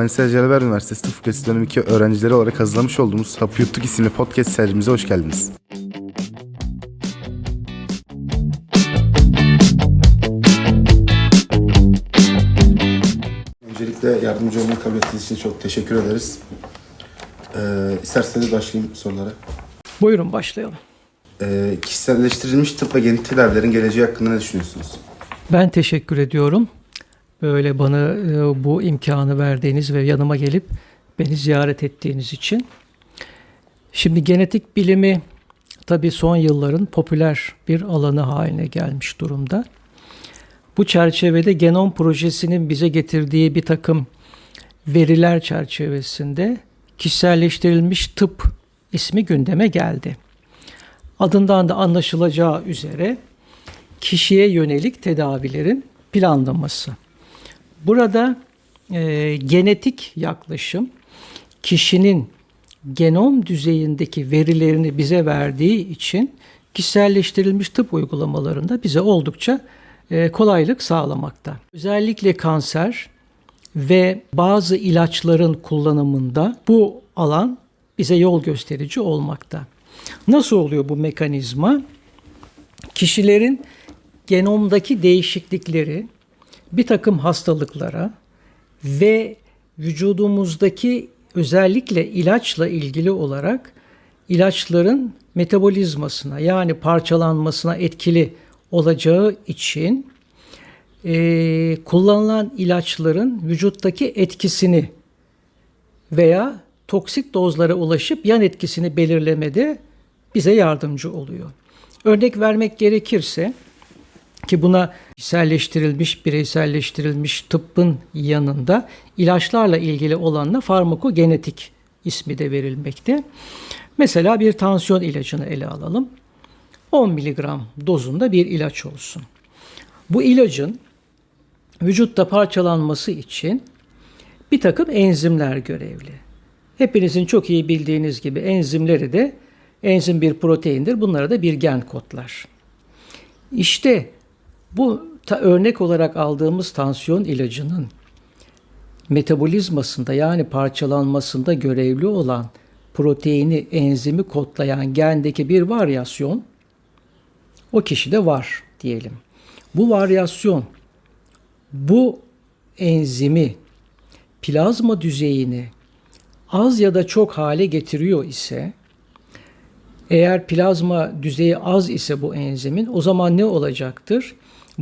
Manisa Celber Üniversitesi Tıp Fakültesi dönem 2 öğrencileri olarak hazırlamış olduğumuz Hapı Yuttuk isimli podcast serimize hoş geldiniz. Öncelikle yardımcı olmayı kabul ettiğiniz için çok teşekkür ederiz. Ee, isterseniz başlayayım sorulara. Buyurun başlayalım. Ee, kişiselleştirilmiş tıp ve genetik tedavilerin geleceği hakkında ne düşünüyorsunuz? Ben teşekkür ediyorum. Böyle bana e, bu imkanı verdiğiniz ve yanıma gelip beni ziyaret ettiğiniz için. Şimdi genetik bilimi tabii son yılların popüler bir alanı haline gelmiş durumda. Bu çerçevede genom projesinin bize getirdiği bir takım veriler çerçevesinde kişiselleştirilmiş tıp ismi gündeme geldi. Adından da anlaşılacağı üzere kişiye yönelik tedavilerin planlaması. Burada e, genetik yaklaşım kişinin genom düzeyindeki verilerini bize verdiği için kişiselleştirilmiş tıp uygulamalarında bize oldukça e, kolaylık sağlamakta. Özellikle kanser ve bazı ilaçların kullanımında bu alan bize yol gösterici olmakta. Nasıl oluyor bu mekanizma? Kişilerin genomdaki değişiklikleri bir takım hastalıklara ve vücudumuzdaki özellikle ilaçla ilgili olarak ilaçların metabolizmasına yani parçalanmasına etkili olacağı için e, kullanılan ilaçların vücuttaki etkisini veya toksik dozlara ulaşıp yan etkisini belirlemede bize yardımcı oluyor. Örnek vermek gerekirse ki buna kişiselleştirilmiş, bireyselleştirilmiş tıbbın yanında ilaçlarla ilgili olanla farmakogenetik ismi de verilmekte. Mesela bir tansiyon ilacını ele alalım. 10 miligram dozunda bir ilaç olsun. Bu ilacın vücutta parçalanması için bir takım enzimler görevli. Hepinizin çok iyi bildiğiniz gibi enzimleri de enzim bir proteindir. Bunlara da bir gen kodlar. İşte bu ta örnek olarak aldığımız tansiyon ilacının metabolizmasında yani parçalanmasında görevli olan proteini, enzimi kodlayan gendeki bir varyasyon o kişide var diyelim. Bu varyasyon bu enzimi plazma düzeyini az ya da çok hale getiriyor ise eğer plazma düzeyi az ise bu enzimin o zaman ne olacaktır?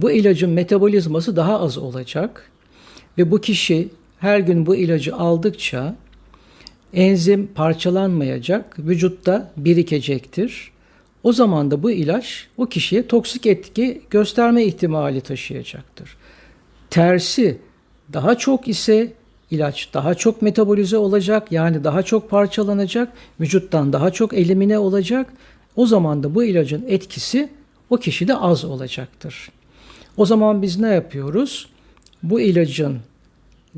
Bu ilacın metabolizması daha az olacak ve bu kişi her gün bu ilacı aldıkça enzim parçalanmayacak, vücutta birikecektir. O zaman da bu ilaç o kişiye toksik etki gösterme ihtimali taşıyacaktır. Tersi daha çok ise ilaç daha çok metabolize olacak yani daha çok parçalanacak, vücuttan daha çok elimine olacak. O zaman da bu ilacın etkisi o kişide az olacaktır. O zaman biz ne yapıyoruz? Bu ilacın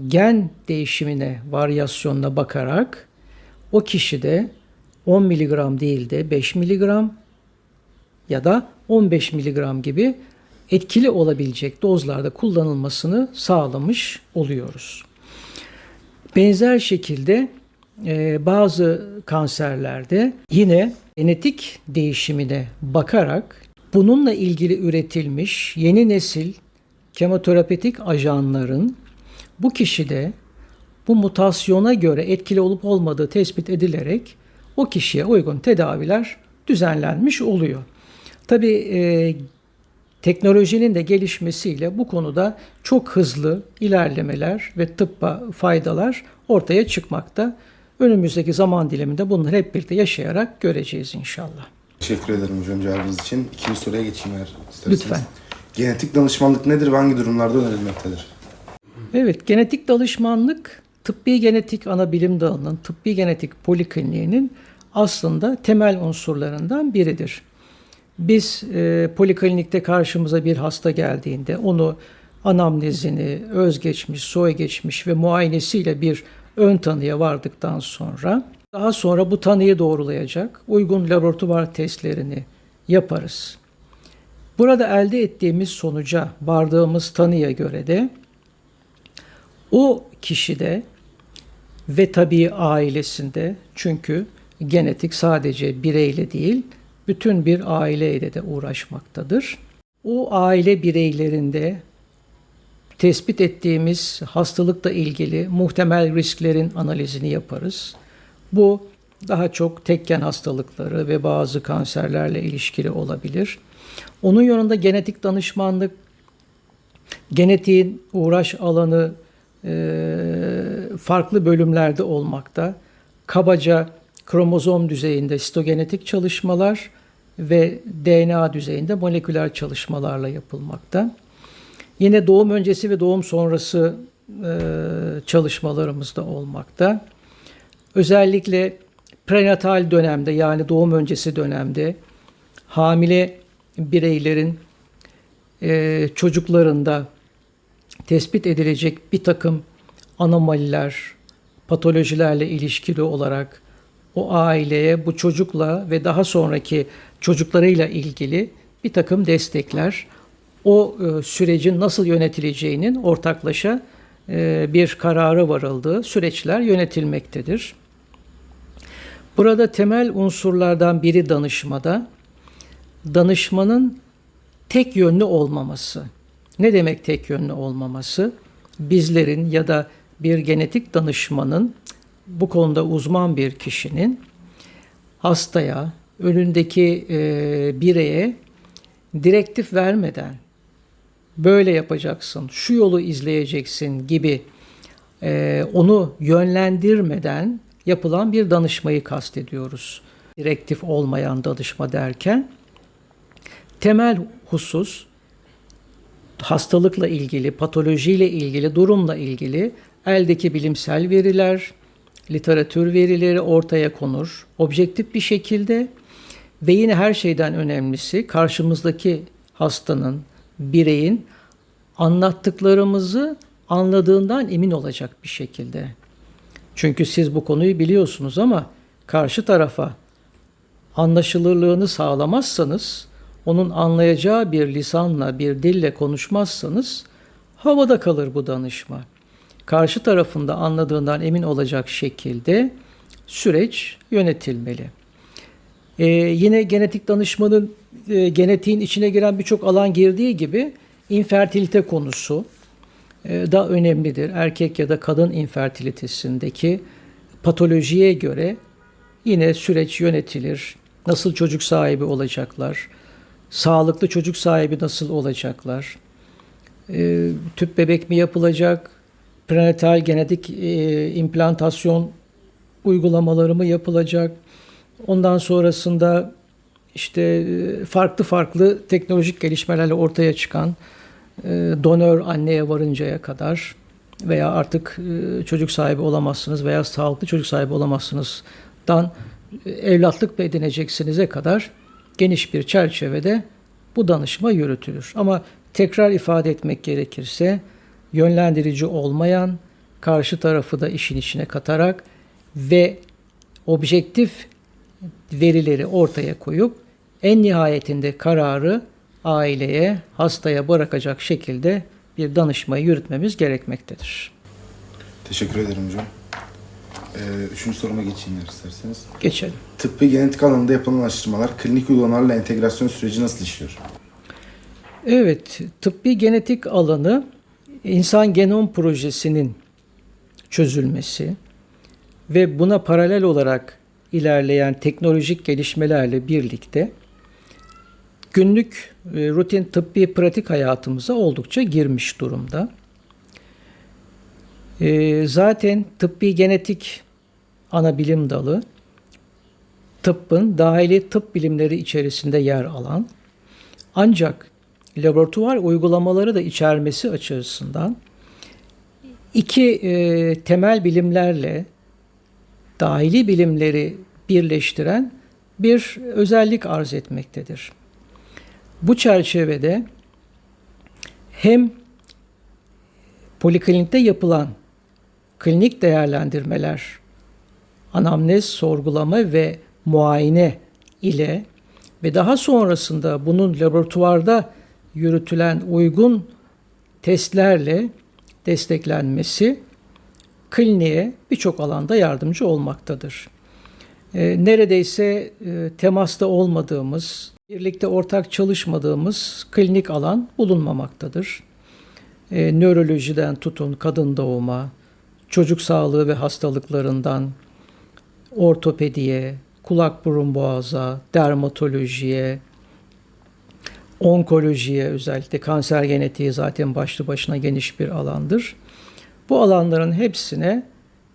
gen değişimine, varyasyonuna bakarak o kişide 10 miligram değil de 5 miligram ya da 15 miligram gibi etkili olabilecek dozlarda kullanılmasını sağlamış oluyoruz. Benzer şekilde e, bazı kanserlerde yine genetik değişimine bakarak bununla ilgili üretilmiş yeni nesil kemoterapetik ajanların bu kişide bu mutasyona göre etkili olup olmadığı tespit edilerek o kişiye uygun tedaviler düzenlenmiş oluyor. Tabii e, teknolojinin de gelişmesiyle bu konuda çok hızlı ilerlemeler ve tıbba faydalar ortaya çıkmakta. Önümüzdeki zaman diliminde bunları hep birlikte yaşayarak göreceğiz inşallah. Teşekkür ederim hocam cevabınız için. İkinci soruya geçeyim eğer isterseniz. Lütfen. Genetik danışmanlık nedir ve hangi durumlarda önerilmektedir? Evet, genetik danışmanlık tıbbi genetik ana bilim dalının tıbbi genetik polikliniğinin aslında temel unsurlarından biridir. Biz e, poliklinikte karşımıza bir hasta geldiğinde onu anamnezini, özgeçmiş, soy geçmiş ve muayenesiyle bir ön tanıya vardıktan sonra daha sonra bu tanıyı doğrulayacak uygun laboratuvar testlerini yaparız. Burada elde ettiğimiz sonuca vardığımız tanıya göre de o kişide ve tabii ailesinde çünkü genetik sadece bireyle değil bütün bir aileyle de uğraşmaktadır. O aile bireylerinde tespit ettiğimiz hastalıkla ilgili muhtemel risklerin analizini yaparız. Bu daha çok tekken hastalıkları ve bazı kanserlerle ilişkili olabilir. Onun yanında genetik danışmanlık, genetiğin uğraş alanı e, farklı bölümlerde olmakta. Kabaca kromozom düzeyinde sitogenetik çalışmalar ve DNA düzeyinde moleküler çalışmalarla yapılmakta. Yine doğum öncesi ve doğum sonrası e, çalışmalarımız da olmakta. Özellikle prenatal dönemde yani doğum öncesi dönemde hamile bireylerin e, çocuklarında tespit edilecek bir takım anomaliler, patolojilerle ilişkili olarak o aileye bu çocukla ve daha sonraki çocuklarıyla ilgili bir takım destekler, o e, sürecin nasıl yönetileceğinin ortaklaşa e, bir karara varıldığı süreçler yönetilmektedir. Burada temel unsurlardan biri danışmada danışmanın tek yönlü olmaması. Ne demek tek yönlü olmaması? Bizlerin ya da bir genetik danışmanın bu konuda uzman bir kişinin hastaya, önündeki e, bireye direktif vermeden böyle yapacaksın, şu yolu izleyeceksin gibi e, onu yönlendirmeden yapılan bir danışmayı kastediyoruz. Direktif olmayan danışma derken temel husus hastalıkla ilgili, patolojiyle ilgili, durumla ilgili eldeki bilimsel veriler, literatür verileri ortaya konur. Objektif bir şekilde ve yine her şeyden önemlisi karşımızdaki hastanın, bireyin anlattıklarımızı anladığından emin olacak bir şekilde. Çünkü siz bu konuyu biliyorsunuz ama karşı tarafa anlaşılırlığını sağlamazsanız, onun anlayacağı bir lisanla, bir dille konuşmazsanız havada kalır bu danışma. Karşı tarafında anladığından emin olacak şekilde süreç yönetilmeli. Ee, yine genetik danışmanın e, genetiğin içine giren birçok alan girdiği gibi infertilite konusu da önemlidir. Erkek ya da kadın infertilitesindeki patolojiye göre yine süreç yönetilir. Nasıl çocuk sahibi olacaklar? Sağlıklı çocuk sahibi nasıl olacaklar? E, tüp bebek mi yapılacak? Prenatal genetik e, implantasyon uygulamaları mı yapılacak? Ondan sonrasında işte e, farklı farklı teknolojik gelişmelerle ortaya çıkan e, donör anneye varıncaya kadar veya artık e, çocuk sahibi olamazsınız veya sağlıklı çocuk sahibi olamazsınızdan evlatlık mı edineceksinize kadar geniş bir çerçevede bu danışma yürütülür. Ama tekrar ifade etmek gerekirse yönlendirici olmayan, karşı tarafı da işin içine katarak ve objektif verileri ortaya koyup en nihayetinde kararı aileye, hastaya bırakacak şekilde bir danışmayı yürütmemiz gerekmektedir. Teşekkür ederim hocam. Ee, üçüncü soruma geçeyim isterseniz. Geçelim. Tıbbi genetik alanında yapılan araştırmalar klinik uygulamalarla entegrasyon süreci nasıl işliyor? Evet, tıbbi genetik alanı insan genom projesinin çözülmesi ve buna paralel olarak ilerleyen teknolojik gelişmelerle birlikte günlük e, rutin tıbbi pratik hayatımıza oldukça girmiş durumda. E, zaten tıbbi genetik ana bilim dalı tıbbın dahili tıp bilimleri içerisinde yer alan ancak laboratuvar uygulamaları da içermesi açısından iki e, temel bilimlerle dahili bilimleri birleştiren bir özellik arz etmektedir. Bu çerçevede hem poliklinikte yapılan klinik değerlendirmeler, anamnez sorgulama ve muayene ile ve daha sonrasında bunun laboratuvarda yürütülen uygun testlerle desteklenmesi kliniğe birçok alanda yardımcı olmaktadır. E, neredeyse e, temasta olmadığımız, birlikte ortak çalışmadığımız klinik alan bulunmamaktadır. E, nörolojiden tutun kadın doğuma, çocuk sağlığı ve hastalıklarından ortopediye, kulak burun boğaza, dermatolojiye, onkolojiye özellikle kanser genetiği zaten başlı başına geniş bir alandır. Bu alanların hepsine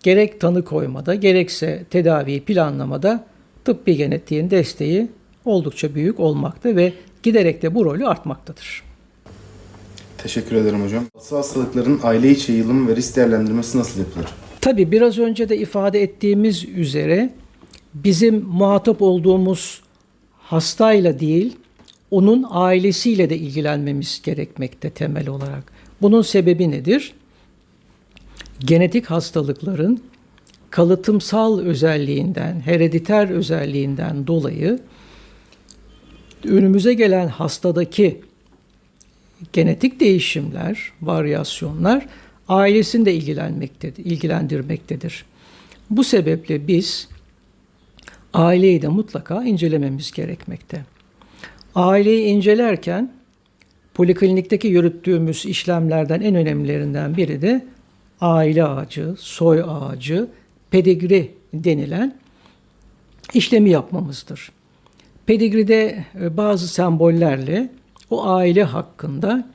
gerek tanı koymada gerekse tedaviyi planlamada tıbbi genetiğin desteği oldukça büyük olmakta ve giderek de bu rolü artmaktadır. Teşekkür ederim hocam. Asıl hastalıkların aile içi yayılım ve risk değerlendirmesi nasıl yapılır? Tabii biraz önce de ifade ettiğimiz üzere bizim muhatap olduğumuz hastayla değil, onun ailesiyle de ilgilenmemiz gerekmekte temel olarak. Bunun sebebi nedir? Genetik hastalıkların kalıtımsal özelliğinden, herediter özelliğinden dolayı önümüze gelen hastadaki genetik değişimler, varyasyonlar ailesini de ilgilenmektedir, ilgilendirmektedir. Bu sebeple biz aileyi de mutlaka incelememiz gerekmekte. Aileyi incelerken poliklinikteki yürüttüğümüz işlemlerden en önemlilerinden biri de aile ağacı, soy ağacı, pedigri denilen işlemi yapmamızdır. Pedigride e, bazı sembollerle o aile hakkında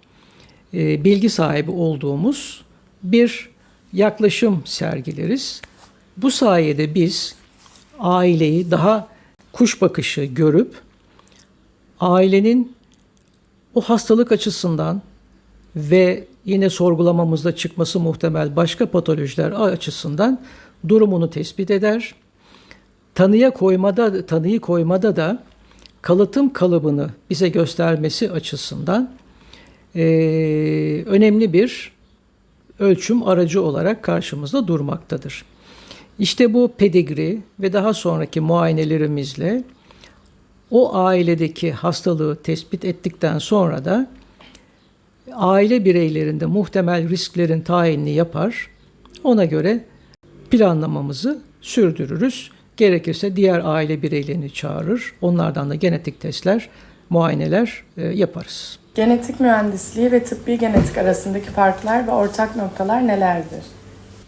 e, bilgi sahibi olduğumuz bir yaklaşım sergileriz. Bu sayede biz aileyi daha kuş bakışı görüp ailenin o hastalık açısından ve yine sorgulamamızda çıkması muhtemel başka patolojiler açısından durumunu tespit eder. Tanıya koymada tanıyı koymada da kalıtım kalıbını bize göstermesi açısından e, önemli bir ölçüm aracı olarak karşımızda durmaktadır. İşte bu pedigri ve daha sonraki muayenelerimizle o ailedeki hastalığı tespit ettikten sonra da aile bireylerinde muhtemel risklerin tayinini yapar. Ona göre planlamamızı sürdürürüz. Gerekirse diğer aile bireylerini çağırır. Onlardan da genetik testler, muayeneler e, yaparız. Genetik mühendisliği ve tıbbi genetik arasındaki farklar ve ortak noktalar nelerdir?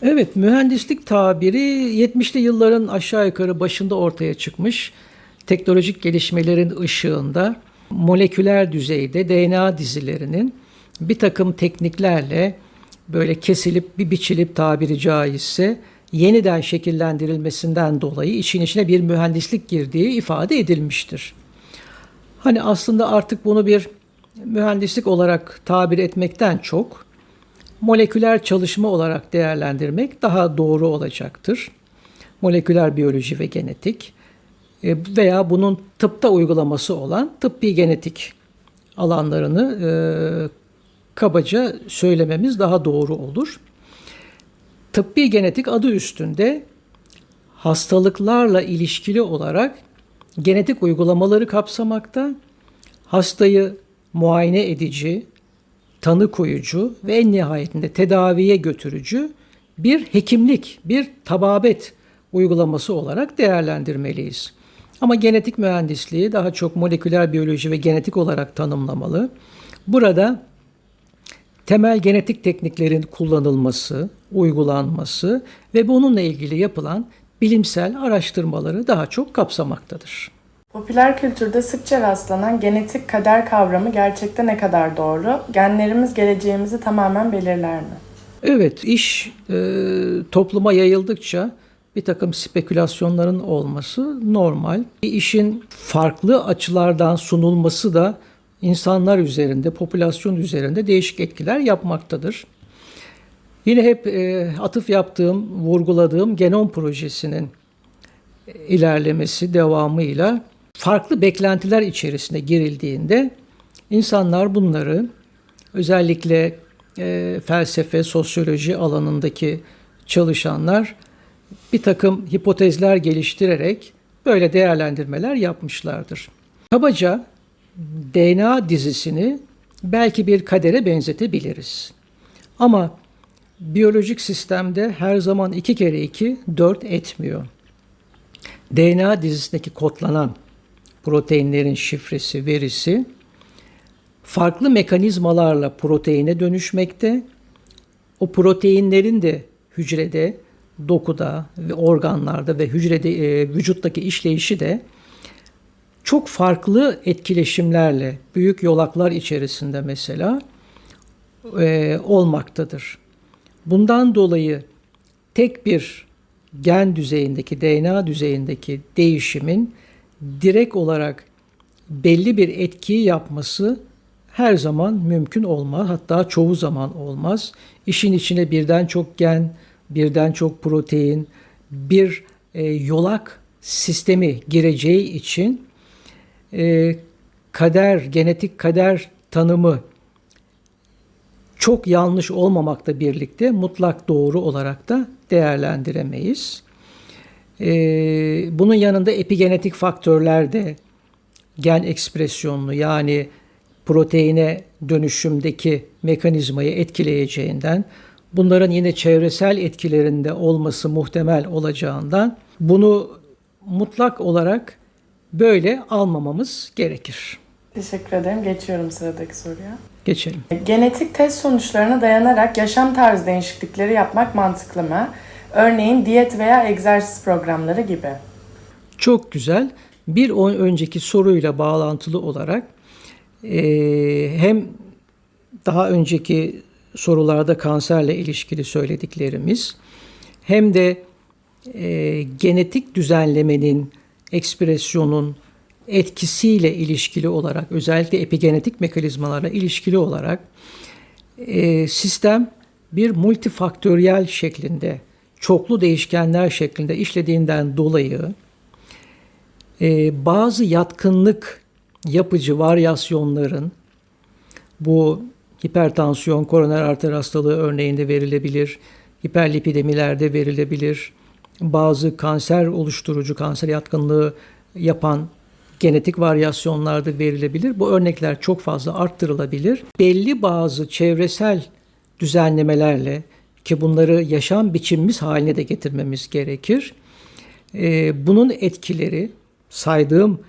Evet, mühendislik tabiri 70'li yılların aşağı yukarı başında ortaya çıkmış. Teknolojik gelişmelerin ışığında moleküler düzeyde DNA dizilerinin bir takım tekniklerle böyle kesilip bir biçilip tabiri caizse yeniden şekillendirilmesinden dolayı için içine bir mühendislik girdiği ifade edilmiştir. Hani aslında artık bunu bir mühendislik olarak tabir etmekten çok moleküler çalışma olarak değerlendirmek daha doğru olacaktır. Moleküler biyoloji ve genetik e, veya bunun tıpta uygulaması olan tıbbi genetik alanlarını e, kabaca söylememiz daha doğru olur. Tıbbi genetik adı üstünde hastalıklarla ilişkili olarak genetik uygulamaları kapsamakta, hastayı muayene edici, tanı koyucu ve en nihayetinde tedaviye götürücü bir hekimlik, bir tababet uygulaması olarak değerlendirmeliyiz. Ama genetik mühendisliği daha çok moleküler biyoloji ve genetik olarak tanımlamalı. Burada temel genetik tekniklerin kullanılması, uygulanması ve bununla ilgili yapılan bilimsel araştırmaları daha çok kapsamaktadır. Popüler kültürde sıkça rastlanan genetik kader kavramı gerçekte ne kadar doğru? Genlerimiz geleceğimizi tamamen belirler mi? Evet, iş e, topluma yayıldıkça bir takım spekülasyonların olması normal. Bir işin farklı açılardan sunulması da insanlar üzerinde, popülasyon üzerinde değişik etkiler yapmaktadır. Yine hep e, atıf yaptığım, vurguladığım genom projesinin ilerlemesi devamıyla farklı beklentiler içerisine girildiğinde insanlar bunları özellikle e, felsefe, sosyoloji alanındaki çalışanlar bir takım hipotezler geliştirerek böyle değerlendirmeler yapmışlardır. Kabaca DNA dizisini belki bir kadere benzetebiliriz. Ama biyolojik sistemde her zaman 2 kere 2 4 etmiyor. DNA dizisindeki kodlanan proteinlerin şifresi, verisi farklı mekanizmalarla proteine dönüşmekte. O proteinlerin de hücrede, dokuda ve organlarda ve hücrede e, vücuttaki işleyişi de çok farklı etkileşimlerle büyük yolaklar içerisinde mesela e, olmaktadır. Bundan dolayı tek bir gen düzeyindeki, DNA düzeyindeki değişimin direkt olarak belli bir etkiyi yapması her zaman mümkün olmaz. Hatta çoğu zaman olmaz. İşin içine birden çok gen, birden çok protein, bir e, yolak sistemi gireceği için e, kader, genetik kader tanımı çok yanlış olmamakla birlikte mutlak doğru olarak da değerlendiremeyiz. Ee, bunun yanında epigenetik faktörler de gen ekspresyonunu yani proteine dönüşümdeki mekanizmayı etkileyeceğinden bunların yine çevresel etkilerinde olması muhtemel olacağından bunu mutlak olarak böyle almamamız gerekir. Teşekkür ederim. Geçiyorum sıradaki soruya. Geçelim. Genetik test sonuçlarına dayanarak yaşam tarzı değişiklikleri yapmak mantıklı mı? Örneğin diyet veya egzersiz programları gibi. Çok güzel. Bir önceki soruyla bağlantılı olarak eee, hem daha önceki sorularda kanserle ilişkili söylediklerimiz hem de eee, genetik düzenlemenin, ekspresyonun etkisiyle ilişkili olarak özellikle epigenetik mekanizmalarla ilişkili olarak eee, sistem bir multifaktöriyel şeklinde çoklu değişkenler şeklinde işlediğinden dolayı e, bazı yatkınlık yapıcı varyasyonların bu hipertansiyon, koroner arter hastalığı örneğinde verilebilir, hiperlipidemilerde verilebilir, bazı kanser oluşturucu, kanser yatkınlığı yapan genetik varyasyonlarda verilebilir. Bu örnekler çok fazla arttırılabilir. Belli bazı çevresel düzenlemelerle ki bunları yaşam biçimimiz haline de getirmemiz gerekir. Ee, bunun etkileri, saydığım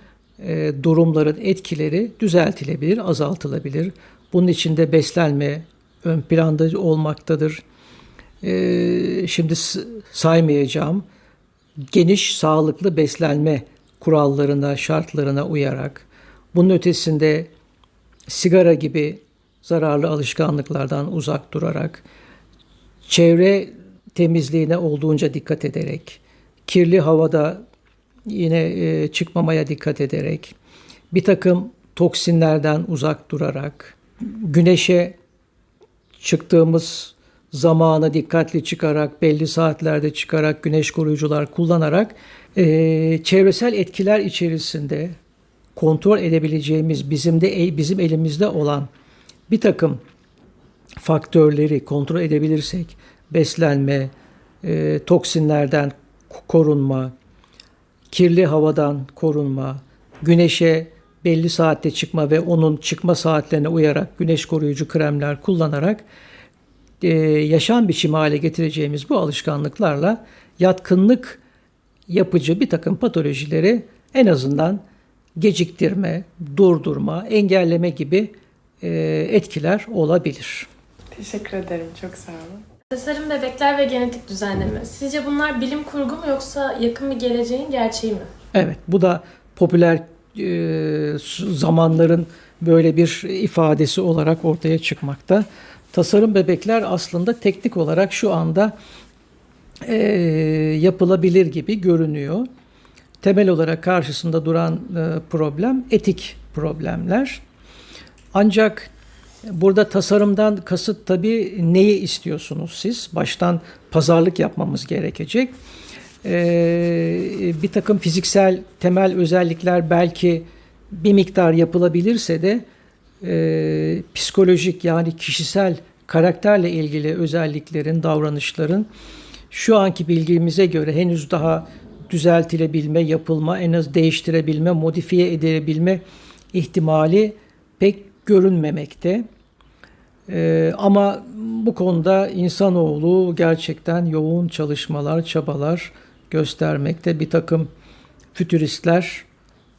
e, durumların etkileri düzeltilebilir, azaltılabilir. Bunun içinde beslenme ön planda olmaktadır. Ee, şimdi saymayacağım. Geniş, sağlıklı beslenme kurallarına, şartlarına uyarak, bunun ötesinde sigara gibi zararlı alışkanlıklardan uzak durarak, çevre temizliğine olduğunca dikkat ederek, kirli havada yine e, çıkmamaya dikkat ederek, bir takım toksinlerden uzak durarak, güneşe çıktığımız zamanı dikkatli çıkarak, belli saatlerde çıkarak, güneş koruyucular kullanarak e, çevresel etkiler içerisinde kontrol edebileceğimiz bizim de bizim elimizde olan bir takım faktörleri kontrol edebilirsek beslenme, e, toksinlerden korunma, kirli havadan korunma, güneşe belli saatte çıkma ve onun çıkma saatlerine uyarak güneş koruyucu kremler kullanarak e, yaşam biçimi hale getireceğimiz bu alışkanlıklarla yatkınlık yapıcı bir takım patolojileri en azından geciktirme, durdurma, engelleme gibi e, etkiler olabilir. Teşekkür ederim. Çok sağ olun. Tasarım bebekler ve genetik düzenleme. Sizce bunlar bilim kurgu mu yoksa yakın bir geleceğin gerçeği mi? Evet, bu da popüler e, zamanların böyle bir ifadesi olarak ortaya çıkmakta. Tasarım bebekler aslında teknik olarak şu anda e, yapılabilir gibi görünüyor. Temel olarak karşısında duran e, problem etik problemler. Ancak burada tasarımdan kasıt tabii neyi istiyorsunuz siz? Baştan pazarlık yapmamız gerekecek. Ee, bir takım fiziksel temel özellikler belki bir miktar yapılabilirse de e, psikolojik yani kişisel karakterle ilgili özelliklerin, davranışların şu anki bilgimize göre henüz daha düzeltilebilme, yapılma, en az değiştirebilme, modifiye edilebilme ihtimali pek görünmemekte. Ee, ama Bu konuda insanoğlu gerçekten yoğun çalışmalar, çabalar göstermekte. Bir takım fütüristler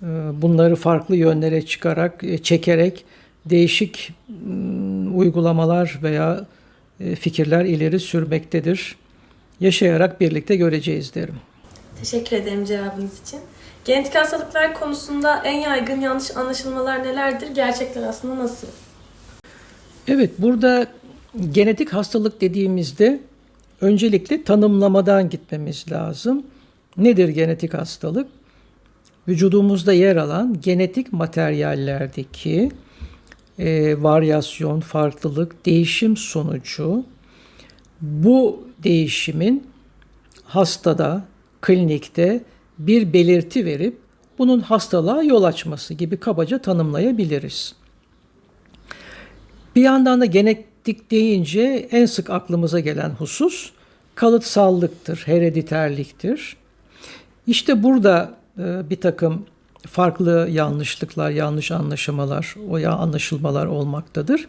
e, bunları farklı yönlere çıkarak, e, çekerek değişik mm, uygulamalar veya e, fikirler ileri sürmektedir. Yaşayarak birlikte göreceğiz derim. Teşekkür ederim cevabınız için. Genetik hastalıklar konusunda en yaygın yanlış anlaşılmalar nelerdir? Gerçekler aslında nasıl? Evet, burada genetik hastalık dediğimizde öncelikle tanımlamadan gitmemiz lazım. Nedir genetik hastalık? Vücudumuzda yer alan genetik materyallerdeki e, varyasyon, farklılık, değişim sonucu bu değişimin hastada, klinikte bir belirti verip bunun hastalığa yol açması gibi kabaca tanımlayabiliriz. Bir yandan da genetik deyince en sık aklımıza gelen husus kalıtsallıktır, herediterliktir. İşte burada e, bir takım farklı yanlışlıklar, yanlış anlaşılmalar, o ya anlaşılmalar olmaktadır.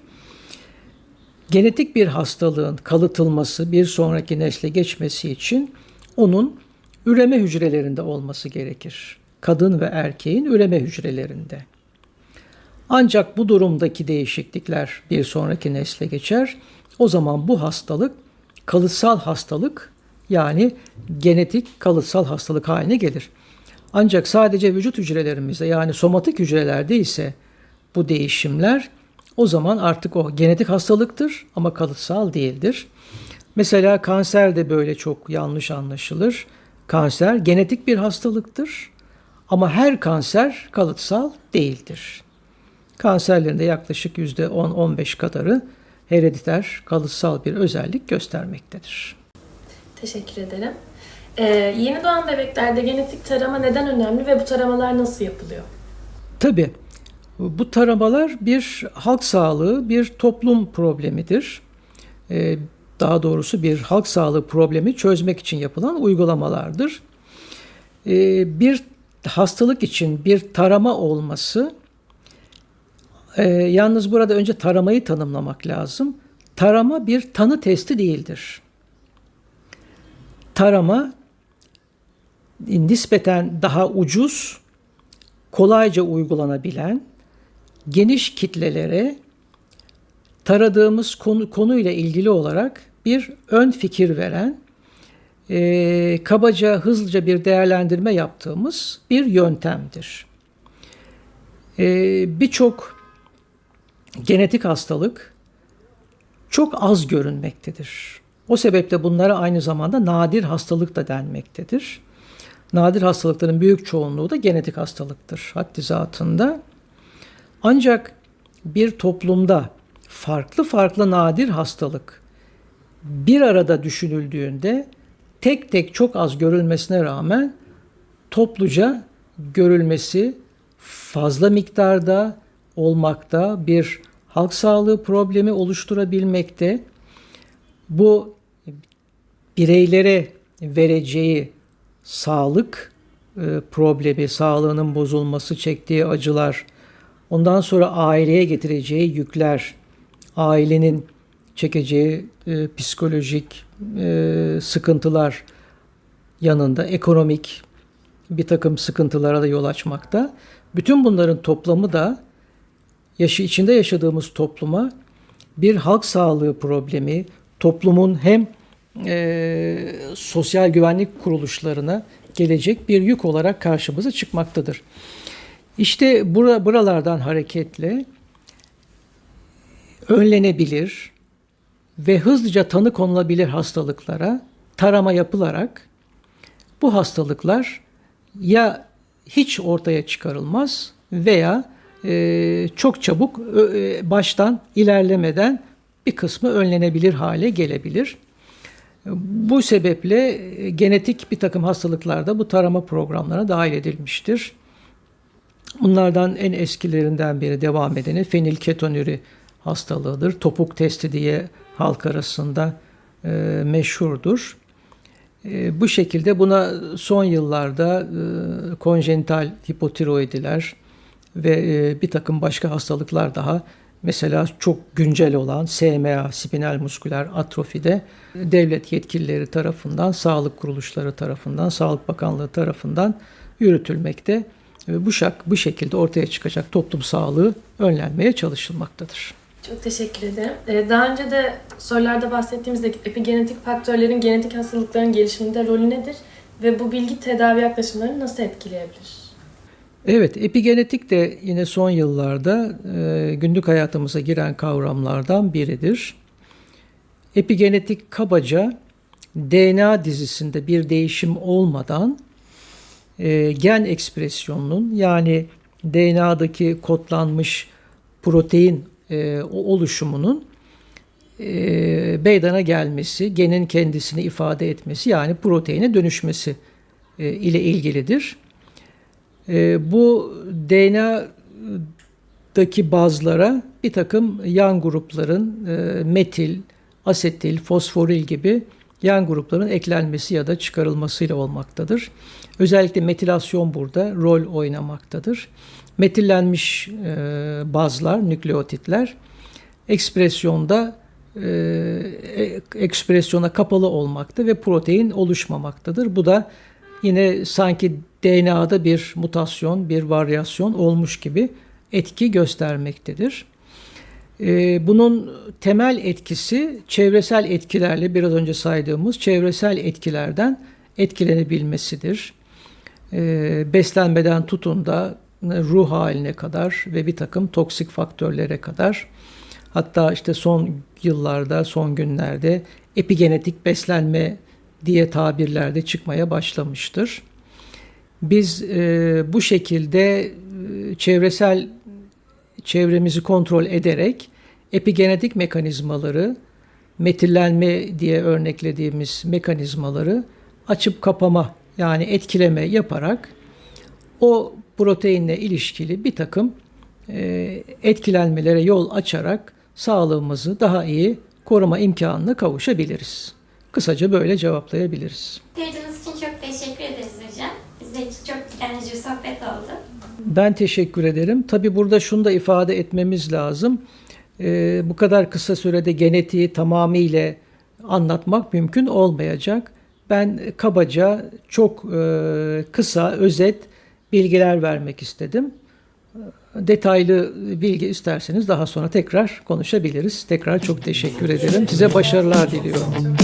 Genetik bir hastalığın kalıtılması, bir sonraki nesle geçmesi için onun üreme hücrelerinde olması gerekir. Kadın ve erkeğin üreme hücrelerinde. Ancak bu durumdaki değişiklikler bir sonraki nesle geçer. O zaman bu hastalık kalıtsal hastalık yani genetik kalıtsal hastalık haline gelir. Ancak sadece vücut hücrelerimizde yani somatik hücrelerde ise bu değişimler o zaman artık o genetik hastalıktır ama kalıtsal değildir. Mesela kanser de böyle çok yanlış anlaşılır. Kanser genetik bir hastalıktır ama her kanser kalıtsal değildir. Kanserlerin de yaklaşık %10-15 kadarı herediter, kalıtsal bir özellik göstermektedir. Teşekkür ederim. Ee, yeni doğan bebeklerde genetik tarama neden önemli ve bu taramalar nasıl yapılıyor? Tabii bu taramalar bir halk sağlığı, bir toplum problemidir. Ee, daha doğrusu bir halk sağlığı problemi çözmek için yapılan uygulamalardır. Ee, bir hastalık için bir tarama olması, e, yalnız burada önce taramayı tanımlamak lazım. Tarama bir tanı testi değildir. Tarama nispeten daha ucuz, kolayca uygulanabilen, geniş kitlelere taradığımız konu konuyla ilgili olarak bir ön fikir veren, e, kabaca hızlıca bir değerlendirme yaptığımız bir yöntemdir. E, Birçok genetik hastalık çok az görünmektedir. O sebeple bunlara aynı zamanda nadir hastalık da denmektedir. Nadir hastalıkların büyük çoğunluğu da genetik hastalıktır haddi zatında. Ancak bir toplumda farklı farklı nadir hastalık bir arada düşünüldüğünde tek tek çok az görülmesine rağmen topluca görülmesi fazla miktarda olmakta bir halk sağlığı problemi oluşturabilmekte. Bu bireylere vereceği sağlık e, problemi, sağlığının bozulması, çektiği acılar, ondan sonra aileye getireceği yükler, ailenin çekeceği e, psikolojik e, sıkıntılar yanında ekonomik bir takım sıkıntılara da yol açmakta. Bütün bunların toplamı da yaşı içinde yaşadığımız topluma bir halk sağlığı problemi, toplumun hem e, sosyal güvenlik kuruluşlarına gelecek bir yük olarak karşımıza çıkmaktadır. İşte bura, buralardan hareketle önlenebilir ve hızlıca tanı konulabilir hastalıklara tarama yapılarak bu hastalıklar ya hiç ortaya çıkarılmaz veya e, çok çabuk e, baştan ilerlemeden bir kısmı önlenebilir hale gelebilir. Bu sebeple e, genetik bir takım hastalıklarda bu tarama programlarına dahil edilmiştir. Bunlardan en eskilerinden biri devam edeni fenilketonüri hastalığıdır. Topuk testi diye halk arasında e, meşhurdur. E, bu şekilde buna son yıllarda e, konjenital hipotiroidiler ve e, bir takım başka hastalıklar daha Mesela çok güncel olan SMA, spinal musküler atrofide devlet yetkilileri tarafından, sağlık kuruluşları tarafından, Sağlık Bakanlığı tarafından yürütülmekte ve bu, şak, bu şekilde ortaya çıkacak toplum sağlığı önlenmeye çalışılmaktadır. Çok teşekkür ederim. Ee, Daha önce de sorularda bahsettiğimizde epigenetik faktörlerin genetik hastalıkların gelişiminde rolü nedir? Ve bu bilgi tedavi yaklaşımlarını nasıl etkileyebilir? Evet, epigenetik de yine son yıllarda e, günlük hayatımıza giren kavramlardan biridir. Epigenetik kabaca DNA dizisinde bir değişim olmadan e, gen ekspresyonunun yani DNA'daki kodlanmış protein e, oluşumunun e, gelmesi, genin kendisini ifade etmesi yani proteine dönüşmesi e, ile ilgilidir. E, bu DNA'daki bazlara bir takım yan grupların e, metil, asetil, fosforil gibi yan grupların eklenmesi ya da çıkarılmasıyla olmaktadır. Özellikle metilasyon burada rol oynamaktadır. Metillenmiş e, bazlar, nükleotitler ekspresyonda e, e- ekspresyona kapalı olmakta ve protein oluşmamaktadır. Bu da yine sanki DNA'da bir mutasyon, bir varyasyon olmuş gibi etki göstermektedir. Ee, bunun temel etkisi çevresel etkilerle biraz önce saydığımız çevresel etkilerden etkilenebilmesidir. Ee, beslenmeden tutun da ruh haline kadar ve bir takım toksik faktörlere kadar hatta işte son yıllarda, son günlerde epigenetik beslenme diye tabirlerde çıkmaya başlamıştır. Biz e, bu şekilde e, çevresel çevremizi kontrol ederek epigenetik mekanizmaları, metillenme diye örneklediğimiz mekanizmaları açıp kapama yani etkileme yaparak o proteinle ilişkili bir takım e, etkilenmelere yol açarak sağlığımızı daha iyi koruma imkanına kavuşabiliriz. Kısaca böyle cevaplayabiliriz. Katıldığınız için çok teşekkür ederiz hocam. Bizler için çok eğlenceli bir sohbet oldu. Ben teşekkür ederim. Tabi burada şunu da ifade etmemiz lazım. Ee, bu kadar kısa sürede genetiği tamamıyla anlatmak mümkün olmayacak. Ben kabaca çok e, kısa, özet bilgiler vermek istedim. Detaylı bilgi isterseniz daha sonra tekrar konuşabiliriz. Tekrar çok teşekkür ederim. Size başarılar diliyorum.